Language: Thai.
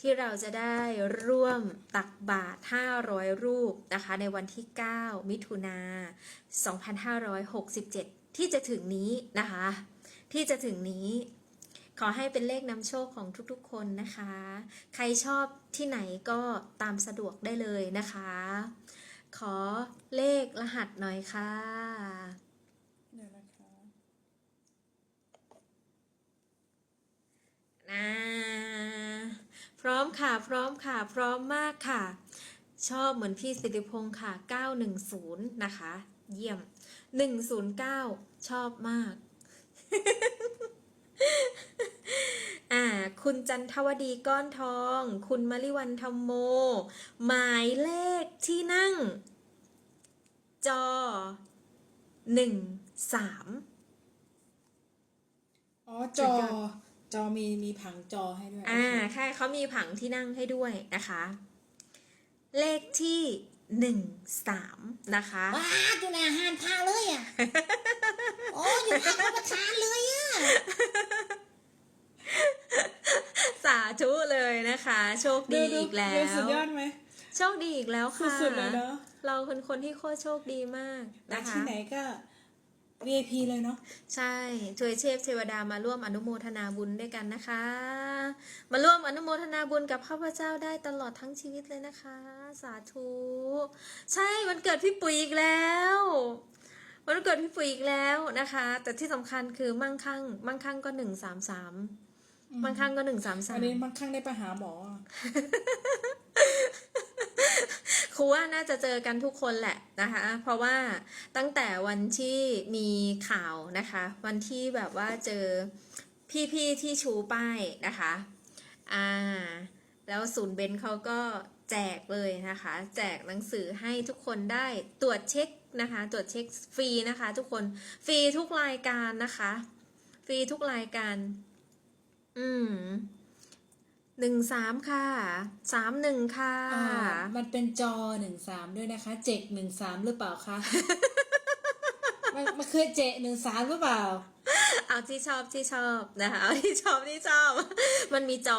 ที่เราจะได้ร่วมตักบาตร 500 รูปนะคะ ในวันที่ 9 มิถุนา 2567 ที่จะถึงนี้นะคะ ที่จะถึงนี้ ขอให้เป็นเลขนำโชคของทุกๆ คนนะคะ ใครชอบที่ไหนก็ตามสะดวกได้เลยนะคะ ขอเลขรหัสหน่อยค่ะเดี๋ยวนะคะอ่า พร้อมค่ะ พร้อมค่ะ พร้อมมากค่ะ ชอบเหมือนพี่สิริพงศ์ค่ะ 910 นะคะ เยี่ยม 109 ชอบมาก อ่า คุณจันทวดีก้อนทอง คุณมริวันธรรมโม หมายเลขที่นั่ง จอ13อ๋อ จอ จอมีมีผังจอให้ด้วย อ่าโอเคใช่เขามีผังที่นั่งให้ด้วยนะคะ เลขที่หนึ่งสามนะคะว้าจุนอาหารพาเลยอะโอ้อยู่ทางรับประทานเลยอะสาธุเลยนะคะ โชคดีอีกแล้ดูวสุดยอดไหมโชคดีอีกแล้วค่ะสุดๆเลยเนอะเราเป็นคนที่โคตรโชคดีมากแต่นะคะที่ไหนก็ VIP เลยเนาะใช่ถวยเทพเทวดามาร่วมอนุโมทนาบุญด้วยกันนะคะ มาร่วมอนุโมทนาบุญกับข้าพเจ้าได้ตลอดทั้งชีวิตเลยนะคะ สาธุ ใช่วันเกิดพี่ปุ๋ยอีกแล้ววันเกิดพี่ปุ๋ยอีกแล้วนะคะ แต่ที่สำคัญคือมั่งคั่งมั่งคั่งก็หนึ่งสามสามมั่งคั่งก็หนึ่งสามสาอัมนนี้มันข้างได้ไปหาหมออะครูว่าน่าจะเจอกันทุกคนแหละนะคะ เพราะว่าตั้งแต่ วันที่มีข่าวนะคะ วันที่แบบว่าเจอพี่ๆที่ชูป้ายนะคะอ่าแล้วศูนย์เบนเขาก็แจกเลยนะคะ แจกหนังสือให้ทุกคนได้ตรวจเช็คนะคะ ตรวจเช็คฟรีนะคะ ทุกคนฟรีทุกรายการนะคะ ฟรีทุกรายการ อืมหนึ่งสามค่ะสามหนึ่งค่ะ มันเป็นจอหนึ่งสามด้วยนะคะ เจกหนึ่งสามหรือเปล่าคะ มันมันคือเจหนึ่งสามหรือเปล่า เอาที่ชอบที่ชอบนะคะเอาที่ชอบที่ชอบ มันมีจอ